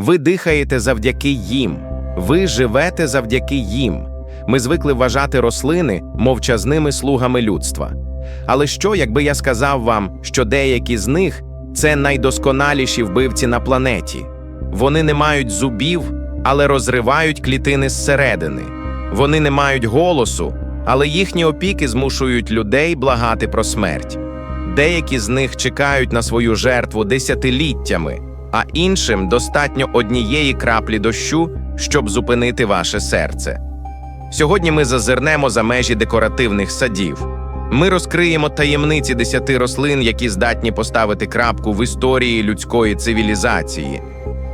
Ви дихаєте завдяки їм, ви живете завдяки їм. Ми звикли вважати рослини мовчазними слугами людства. Але що, якби я сказав вам, що деякі з них це найдосконаліші вбивці на планеті? Вони не мають зубів, але розривають клітини зсередини. Вони не мають голосу, але їхні опіки змушують людей благати про смерть. Деякі з них чекають на свою жертву десятиліттями, а іншим достатньо однієї краплі дощу, щоб зупинити ваше серце. Сьогодні ми зазирнемо за межі декоративних садів. Ми розкриємо таємниці десяти рослин, які здатні поставити крапку в історії людської цивілізації.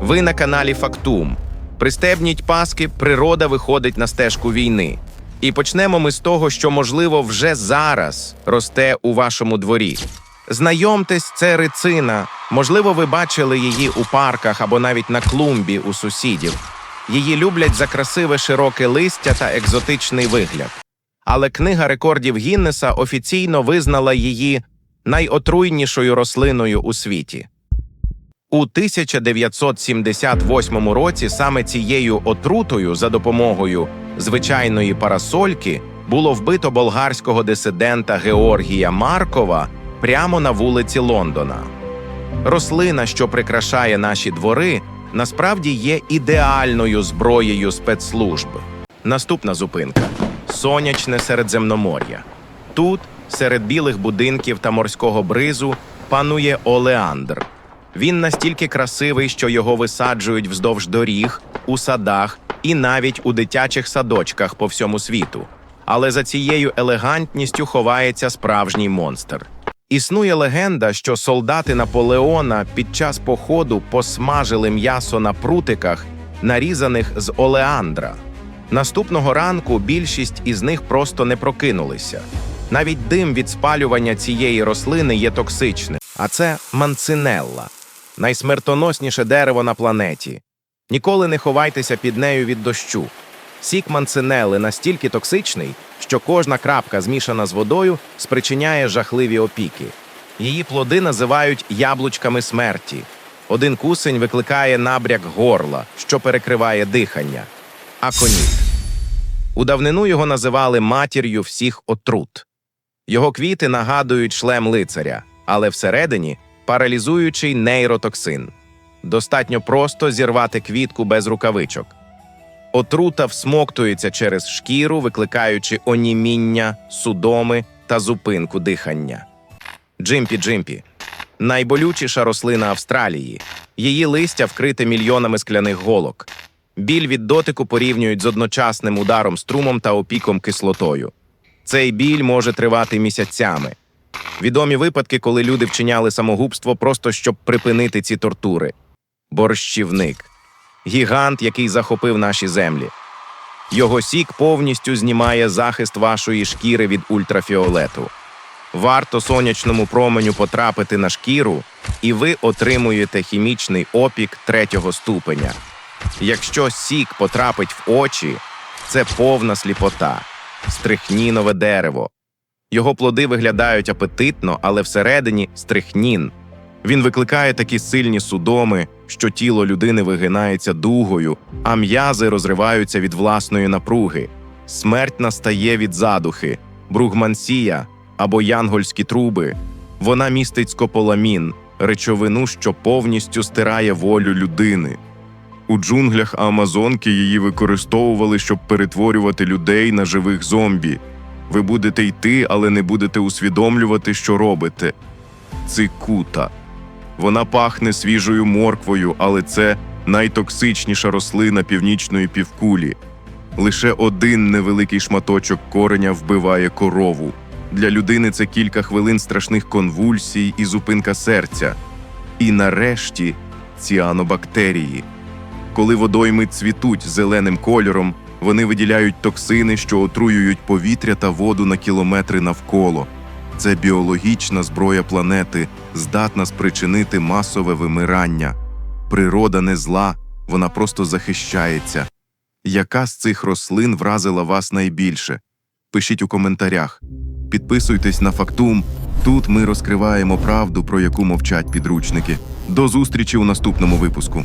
Ви на каналі Фактум. Пристебніть паски, природа виходить на стежку війни. І почнемо ми з того, що, можливо, вже зараз росте у вашому дворі. Знайомтесь, це рицина. Можливо, ви бачили її у парках або навіть на клумбі у сусідів. Її люблять за красиве широке листя та екзотичний вигляд. Але книга рекордів Гіннеса офіційно визнала її найотруйнішою рослиною у світі. У 1978 році саме цією отрутою за допомогою звичайної парасольки було вбито болгарського дисидента Георгія Маркова прямо на вулиці Лондона. Рослина, що прикрашає наші двори, насправді є ідеальною зброєю спецслужб. Наступна зупинка сонячне Середземномор'я. Тут, серед білих будинків та морського бризу, панує олеандр. Він настільки красивий, що його висаджують вздовж доріг, у садах і навіть у дитячих садочках по всьому світу. Але за цією елегантністю ховається справжній монстр. Існує легенда, що солдати Наполеона під час походу посмажили м'ясо на прутиках, нарізаних з олеандра. Наступного ранку більшість із них просто не прокинулися. Навіть дим від спалювання цієї рослини є токсичним, а це манцинелла найсмертоносніше дерево на планеті. Ніколи не ховайтеся під нею від дощу. Сік манцинели настільки токсичний, що кожна крапка, змішана з водою, спричиняє жахливі опіки. Її плоди називають яблучками смерті. Один кусень викликає набряк горла, що перекриває дихання. Аконіт. У давнину його називали матір'ю всіх отрут. Його квіти нагадують шлем лицаря, але всередині паралізуючий нейротоксин. Достатньо просто зірвати квітку без рукавичок. Отрута всмоктується через шкіру, викликаючи оніміння, судоми та зупинку дихання. Джимпі-джимпі найболючіша рослина Австралії. Її листя вкрите мільйонами скляних голок. Біль від дотику порівнюють з одночасним ударом струмом та опіком кислотою. Цей біль може тривати місяцями. Відомі випадки, коли люди вчиняли самогубство просто щоб припинити ці тортури. Борщівник гігант, який захопив наші землі. Його сік повністю знімає захист вашої шкіри від ультрафіолету. Варто сонячному променю потрапити на шкіру, і ви отримуєте хімічний опік третього ступеня. Якщо сік потрапить в очі, це повна сліпота, стрихнінове дерево. Його плоди виглядають апетитно, але всередині стрихнін. Він викликає такі сильні судоми, що тіло людини вигинається дугою, а м'язи розриваються від власної напруги. Смерть настає від задухи, бругмансія або янгольські труби. Вона містить скополамін, речовину, що повністю стирає волю людини. У джунглях Амазонки її використовували, щоб перетворювати людей на живих зомбі. Ви будете йти, але не будете усвідомлювати, що робите. Цикута. Вона пахне свіжою морквою, але це найтоксичніша рослина північної півкулі. Лише один невеликий шматочок кореня вбиває корову. Для людини це кілька хвилин страшних конвульсій і зупинка серця. І нарешті ціанобактерії. Коли водойми цвітуть зеленим кольором, вони виділяють токсини, що отруюють повітря та воду на кілометри навколо. Це біологічна зброя планети, здатна спричинити масове вимирання. Природа не зла, вона просто захищається. Яка з цих рослин вразила вас найбільше? Пишіть у коментарях. Підписуйтесь на Фактум. Тут ми розкриваємо правду, про яку мовчать підручники. До зустрічі у наступному випуску.